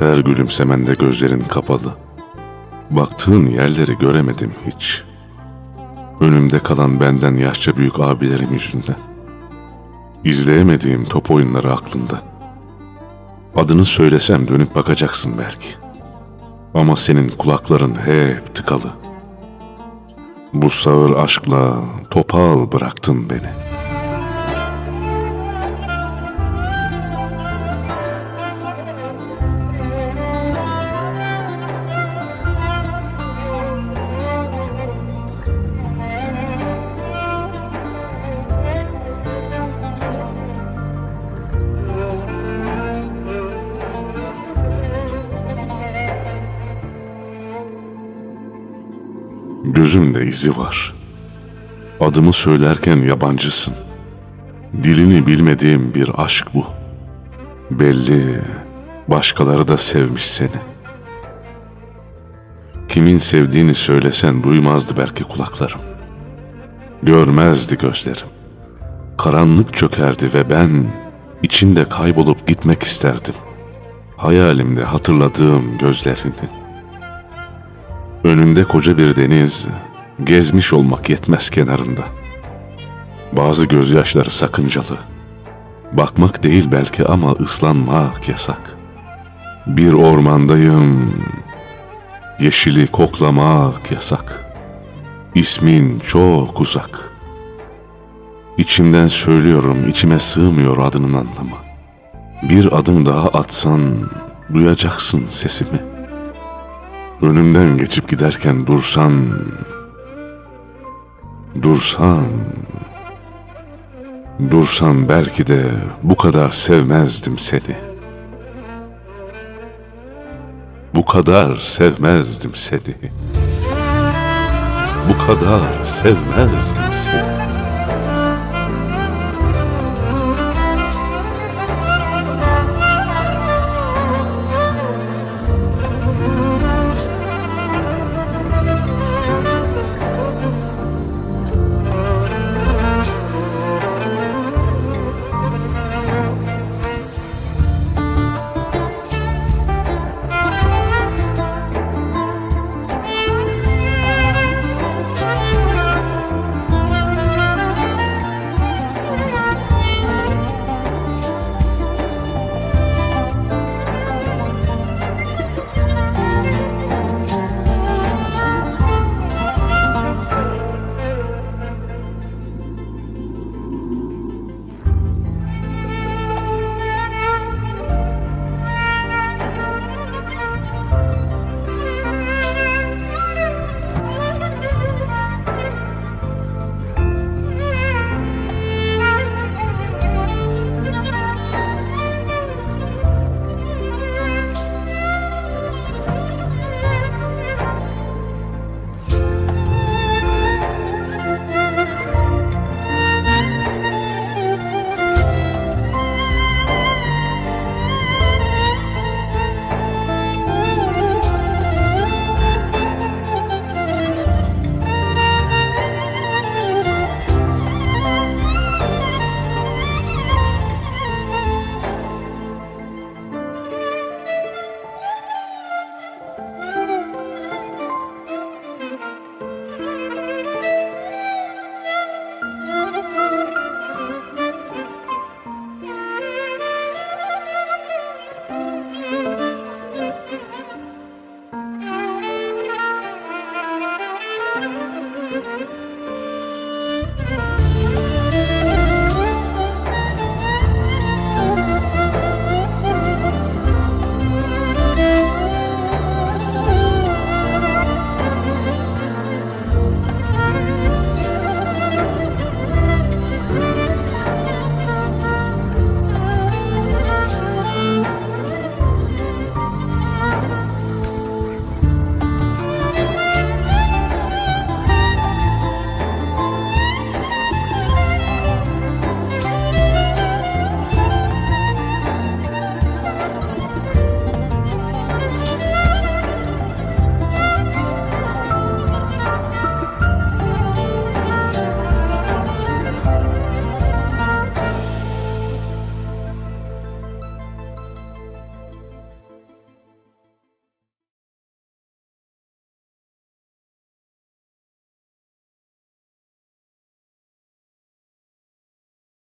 Her gülümsemende gözlerin kapalı. Baktığın yerleri göremedim hiç. Önümde kalan benden yaşça büyük abilerim yüzünden. İzleyemediğim top oyunları aklımda. Adını söylesem dönüp bakacaksın belki. Ama senin kulakların hep tıkalı. Bu sağır aşkla topal bıraktın beni. Gözümde izi var. Adımı söylerken yabancısın. Dilini bilmediğim bir aşk bu. Belli başkaları da sevmiş seni. Kimin sevdiğini söylesen duymazdı belki kulaklarım. Görmezdi gözlerim. Karanlık çökerdi ve ben içinde kaybolup gitmek isterdim. Hayalimde hatırladığım gözlerinin. Önünde koca bir deniz, gezmiş olmak yetmez kenarında. Bazı gözyaşları sakıncalı. Bakmak değil belki ama ıslanmak yasak. Bir ormandayım, yeşili koklamak yasak. İsmin çok uzak. İçimden söylüyorum, içime sığmıyor adının anlamı. Bir adım daha atsan duyacaksın sesimi. Önümden geçip giderken dursan, dursan, dursan belki de bu kadar sevmezdim seni. Bu kadar sevmezdim seni. Bu kadar sevmezdim seni.